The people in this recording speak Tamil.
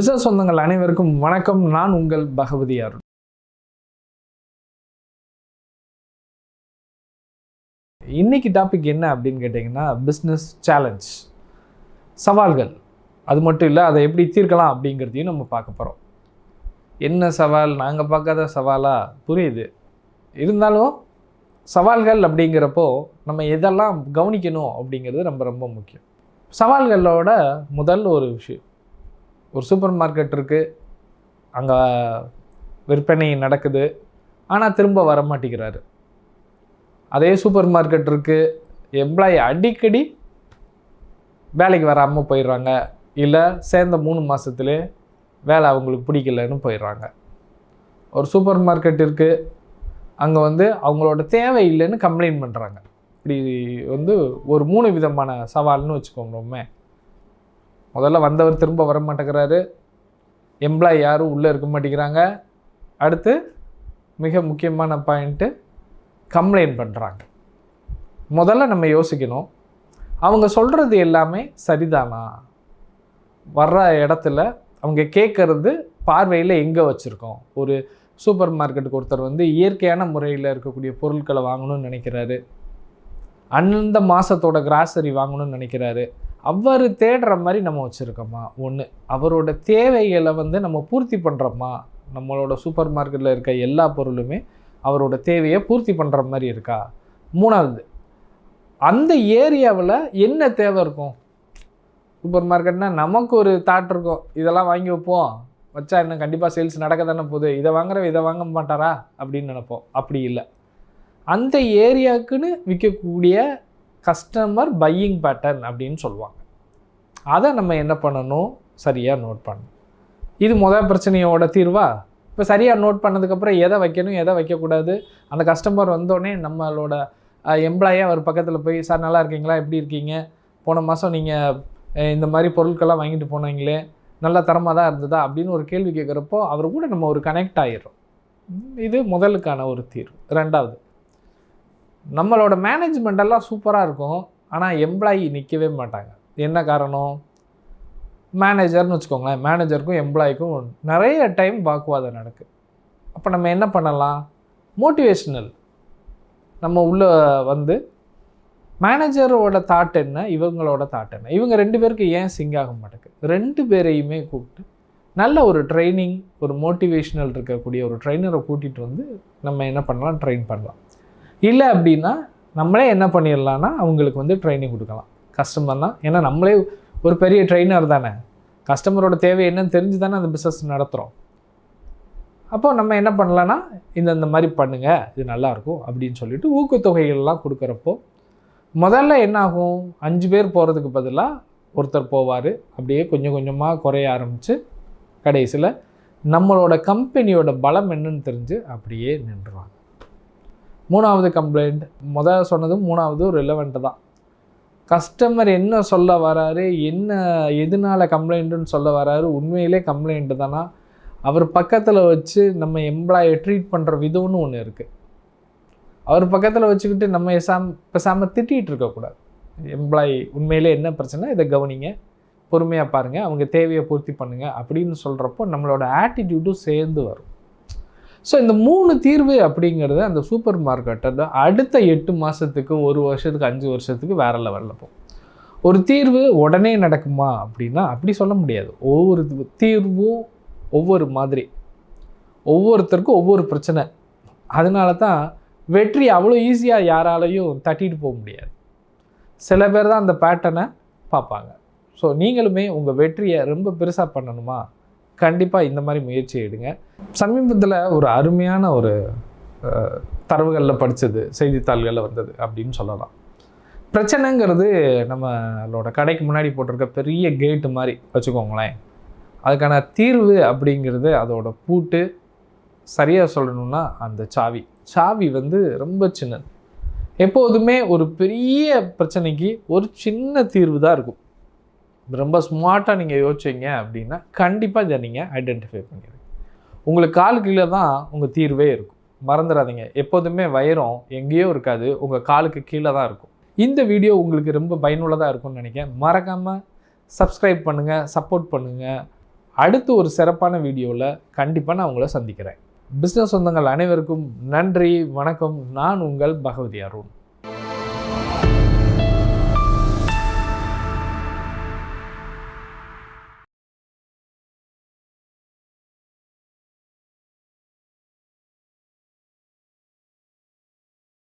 பிசினஸ் சொந்தங்கள் அனைவருக்கும் வணக்கம். நான் உங்கள் பகவதி அருண். இன்னைக்கு டாபிக் என்ன அப்படின்னு கேட்டிங்கன்னா பிஸ்னஸ் சேலஞ்ச் சவால்கள். அது மட்டும் இல்லை அதை எப்படி தீர்க்கலாம் அப்படிங்கிறதையும் நம்ம பார்க்க போகிறோம் என்ன சவால்? நாங்கள் பார்க்காத சவாலாக புரியுது. இருந்தாலும் சவால்கள் அப்படிங்கிறப்போ நம்ம எதெல்லாம் கவனிக்கணும் அப்படிங்கிறது ரொம்ப ரொம்ப முக்கியம். சவால்களோட முதல் ஒரு விஷயம். ஒரு சூப்பர் மார்க்கெட் இருக்குது அங்கே விற்பனை நடக்குது. ஆனால் திரும்ப வர மாட்டேங்கிறாரு அதே சூப்பர் மார்க்கெட் இருக்குது எம்ப்ளாயி அடிக்கடி வேலைக்கு வராமல் போயிடுறாங்க. இல்லை சேர்ந்த மூணு மாதத்துலேயே வேலை அவங்களுக்கு பிடிக்கலன்னு போயிடுறாங்க. ஒரு சூப்பர் மார்க்கெட் இருக்குது அங்கே வந்து அவங்களோட தேவை இல்லைன்னு கம்ப்ளைண்ட் பண்ணுறாங்க இப்படி வந்து ஒரு மூணு விதமான சவால்னு வச்சுக்கோங்களோமே முதல்ல வந்தவர் திரும்ப வர மாட்டேங்கிறாரு எம்ப்ளாயி யாரும் உள்ளே இருக்க மாட்டேங்கிறாங்க. அடுத்து மிக முக்கியமான பாயிண்ட்டு கம்ப்ளைண்ட் பண்ணுறாங்க முதல்ல நம்ம யோசிக்கணும். அவங்க சொல்கிறது எல்லாமே சரிதானா? வர்ற இடத்துல அவங்க கேட்குறது பார்வையில் எங்கே வச்சுருக்கோம்? ஒரு சூப்பர் மார்க்கெட்டுக்கு ஒருத்தர் வந்து இயற்கையான முறையில் இருக்கக்கூடிய பொருட்களை வாங்கணும்னு நினைக்கிறாரு. அந்த மாதத்தோட கிராசரி வாங்கணும்னு நினைக்கிறாரு. அவர் தேடுற மாதிரி நம்ம வச்சுருக்கோமா? ஒன்று அவரோட தேவைகளை வந்து நம்ம பூர்த்தி பண்ணுறோமா நம்மளோட சூப்பர் மார்க்கெட்டில் இருக்க எல்லா பொருளுமே அவரோட தேவையை பூர்த்தி பண்ணுற மாதிரி இருக்கா? மூணாவது அந்த ஏரியாவில் என்ன தேவை இருக்கும்? சூப்பர் மார்க்கெட்னால் நமக்கு ஒரு தாட் இருக்கும். இதெல்லாம் வாங்கி வைப்போம். வச்சா இன்னும் கண்டிப்பாக சேல்ஸ் நடக்க தானே போகுது. இதை வாங்குற இதை வாங்க மாட்டாரா? அப்படின்னு நினைப்போம். அப்படி இல்லை. அந்த ஏரியாவுக்குன்னு விற்கக்கூடிய கஸ்டமர் பையிங் பேட்டர்ன் அப்படின்னு சொல்லுவாங்க. அதை நம்ம என்ன பண்ணணும்? சரியாக நோட் பண்ணணும். இது முதல் பிரச்சனையோட தீர்வா? இப்போ சரியாக நோட் பண்ணதுக்கப்புறம் எதை வைக்கணும் எதை வைக்கக்கூடாது? அந்த கஸ்டமர் வந்தோடனே நம்மளோட எம்ப்ளாயாக அவர் பக்கத்தில் போய் சார் நல்லா இருக்கீங்களா? எப்படி இருக்கீங்க? போன மாதம் நீங்கள் இந்த மாதிரி பொருட்கள்லாம் வாங்கிட்டு போனீங்களே? நல்ல தரமாக தான் இருந்ததா? அப்படின்னு ஒரு கேள்வி கேட்குறப்போ அவர் கூட நம்ம ஒரு கனெக்ட் ஆகிடுறோம் இது முதலுக்கான ஒரு தீர்வு. ரெண்டாவது நம்மளோட மேனேஜ்மெண்ட் எல்லாம் சூப்பராக இருக்கும். ஆனால் எம்ப்ளாயி நிற்கவே மாட்டாங்க. என்ன காரணம்? மேனேஜர்னு வச்சுக்கோங்களேன். மேனேஜருக்கும் எம்ப்ளாய்க்கும் நிறைய டைம் வாக்குவாதம் நடக்குது அப்போ நம்ம என்ன பண்ணலாம்? மோட்டிவேஷ்னல் நம்ம உள்ளே வந்து மேனேஜரோட தாட் என்ன? இவங்களோட தாட் என்ன? இவங்க ரெண்டு பேருக்கு ஏன் சிங்க் ஆக மாட்டேங்குது? ரெண்டு பேரையுமே கூப்பிட்டு நல்ல ஒரு ட்ரைனிங் ஒரு மோட்டிவேஷ்னல் இருக்கக்கூடிய ஒரு ட்ரைனரை கூட்டிகிட்டு வந்து நம்ம என்ன பண்ணலாம்? ட்ரெயின் பண்ணலாம். இல்லை அப்படின்னா நம்மளே என்ன பண்ணிடலான்னா அவங்களுக்கு வந்து ட்ரைனிங் கொடுக்கலாம். கஸ்டமர்னால் ஏன்னா நம்மளே ஒரு பெரிய ட்ரெயினர் தானே. கஸ்டமரோட தேவை என்னன்னு தெரிஞ்சு தானே அந்த பிஸ்னஸ் நடத்துகிறோம் அப்போ நம்ம என்ன பண்ணலான்னா இந்த இந்த மாதிரி பண்ணுங்கள் இது நல்லாயிருக்கும் அப்படின்னு சொல்லிட்டு ஊக்கத்தொகைகள்லாம் கொடுக்குறப்போ முதல்ல என்ன ஆகும்? அஞ்சு பேர் போகிறதுக்கு பதிலாக ஒருத்தர் போவார். அப்படியே கொஞ்சம் கொஞ்சமாக குறைய ஆரம்பித்து கடைசியில் நம்மளோட கம்பெனியோட பலம் என்னன்னு தெரிஞ்சு அப்படியே நின்றுவாங்க மூணாவது கம்ப்ளைண்ட் முதல் சொன்னதும் மூணாவது ரிலவெண்ட்டு தான். கஸ்டமர் என்ன சொல்ல வராரு என்ன எதனால் கம்ப்ளைண்ட்டுன்னு சொல்ல வராரு உண்மையிலே கம்ப்ளைண்ட்டு தானா? அவர் பக்கத்தில் வச்சு நம்ம எம்ப்ளாயை ட்ரீட் பண்ணுற விதம்னு ஒன்று இருக்குது அவர் பக்கத்தில் வச்சுக்கிட்டு நம்ம எசாம் பேசாமல் திட்டிகிட்டு இருக்கக்கூடாது எம்ப்ளாயி உண்மையிலே என்ன பிரச்சனை இதை கவனிங்க. பொறுமையாக பாருங்கள் அவங்க தேவையை பூர்த்தி பண்ணுங்கள் அப்படின்னு சொல்கிறப்போ நம்மளோட ஆட்டிடியூட்டும் சேர்ந்து வரும். ஸோ இந்த மூணு தீர்வு அப்படிங்கிறது அந்த சூப்பர் மார்க்கெட்டில் அடுத்த எட்டு மாதத்துக்கு ஒரு வருஷத்துக்கு அஞ்சு வருஷத்துக்கு வேறு லெவலில் போகும். ஒரு தீர்வு உடனே நடக்குமா அப்படின்னா அப்படி சொல்ல முடியாது. ஒவ்வொரு தீர்வும் ஒவ்வொரு மாதிரி. ஒவ்வொருத்தருக்கும் ஒவ்வொரு பிரச்சனை. அதனால தான் வெற்றி அவ்வளோ ஈஸியாக யாராலையும் தட்டிட்டு போக முடியாது. சில பேர் தான் அந்த பேட்டர்னை பார்ப்பாங்க. ஸோ நீங்களுமே உங்கள் வெற்றியை ரொம்ப பெருசாக பண்ணணுமா? கண்டிப்பாக இந்த மாதிரி முயற்சி எடுங்க. சமீபத்தில் ஒரு அருமையான ஒரு தரவுகளில் படித்தது செய்தித்தாள்களில் வந்தது அப்படின்னு சொல்லலாம். பிரச்சனைங்கிறது நம்மளோட கடைக்கு முன்னாடி போட்டிருக்க பெரிய கேட்டு மாதிரி வச்சுக்கோங்களேன். அதுக்கான தீர்வு அப்படிங்கிறது அதோட பூட்டு சரியாக சொல்லணும்னா அந்த சாவி. சாவி வந்து ரொம்ப சின்னது. எப்போதுமே ஒரு பெரிய பிரச்சனைக்கு ஒரு சின்ன தீர்வு தான் இருக்கும். ரொம்ப ஸ்மார்ட்டாக நீங்கள் யோசிச்சிங்க அப்படின்னா கண்டிப்பாக இதை நீங்கள் ஐடென்டிஃபை பண்ணிடுங்க உங்களுக்கு கால் கீழே தான் உங்கள் தீர்வே இருக்கும். மறந்துடாதீங்க எப்போதுமே வைரம் எங்கேயோ இருக்காது. உங்கள் காலுக்கு கீழே தான் இருக்கும். இந்த வீடியோ உங்களுக்கு ரொம்ப பயனுள்ளதாக இருக்கும்னு நினைக்கிறேன். மறக்காமல் சப்ஸ்கிரைப் பண்ணுங்கள் சப்போர்ட் பண்ணுங்கள் அடுத்து ஒரு சிறப்பான வீடியோவில் கண்டிப்பாக நான் உங்களை சந்திக்கிறேன். பிஸ்னஸ் சொந்தங்கள் அனைவருக்கும் நன்றி வணக்கம். நான் உங்கள் பகவதி அருண்.